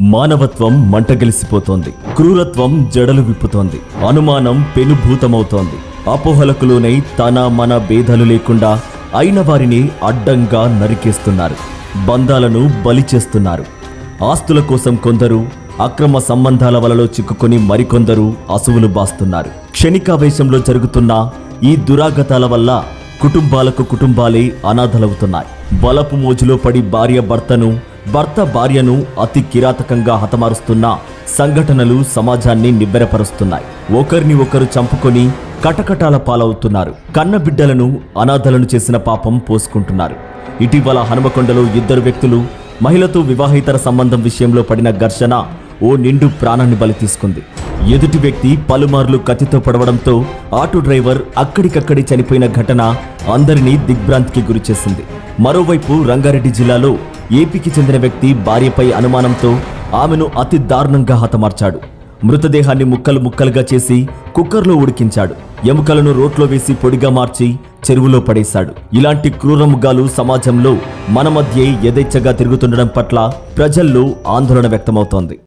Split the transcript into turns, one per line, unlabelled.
మానవత్వం మంటగలిసిపోతోంది. క్రూరత్వం జడలు విప్పుతోంది. అనుమానం పెనుభూతమవుతోంది. అపోహలకు లోనై తన మన భేదాలు లేకుండా అయిన వారిని అడ్డంగా నరికేస్తున్నారు. బంధాలను బలి చేస్తున్నారు. ఆస్తుల కోసం కొందరు అక్రమ సంబంధాల వలలో చిక్కుకొని మరికొందరు అసువులు బాస్తున్నారు. క్షణికావేశంలో జరుగుతున్న ఈ దురాగతాల వల్ల కుటుంబాలకు కుటుంబాలే అనాథలవుతున్నాయి. బలపు మోజులో పడి భార్య భర్తను భర్త భార్యను అతి కిరాతకంగా హతమారుస్తున్న సంఘటనలు సమాజాన్ని నిబ్బెరపరుస్తున్నాయి. ఒకరిని ఒకరు చంపుకొని కటకటాల పాలవుతున్నారు. కన్న బిడ్డలను అనాథలను చేసిన పాపం పోసుకుంటున్నారు. ఇటీవల హనుమకొండలో ఇద్దరు వ్యక్తులు మహిళతో వివాహేతర సంబంధం విషయంలో పడిన ఘర్షణ ఓ నిండు ప్రాణాన్ని బలి తీసుకుంది. ఎదుటి వ్యక్తి పలుమార్లు కత్తితో పడవడంతో ఆటో డ్రైవర్ అక్కడికక్కడి చనిపోయిన ఘటన అందరినీ దిగ్భ్రాంతికి గురిచేసింది. మరోవైపు రంగారెడ్డి జిల్లాలో ఏపీకి చెందిన వ్యక్తి భార్యపై అనుమానంతో ఆమెను అతి దారుణంగా హతమార్చాడు. మృతదేహాన్ని ముక్కలు ముక్కలుగా చేసి కుక్కర్లో ఉడికించాడు. ఎముకలను రోట్లో వేసి పొడిగా మార్చి చెరువులో పడేశాడు. ఇలాంటి క్రూరముగాలు సమాజంలో మన మధ్యే యథేచ్ఛగా తిరుగుతుండడం పట్ల ప్రజల్లో ఆందోళన వ్యక్తమవుతోంది.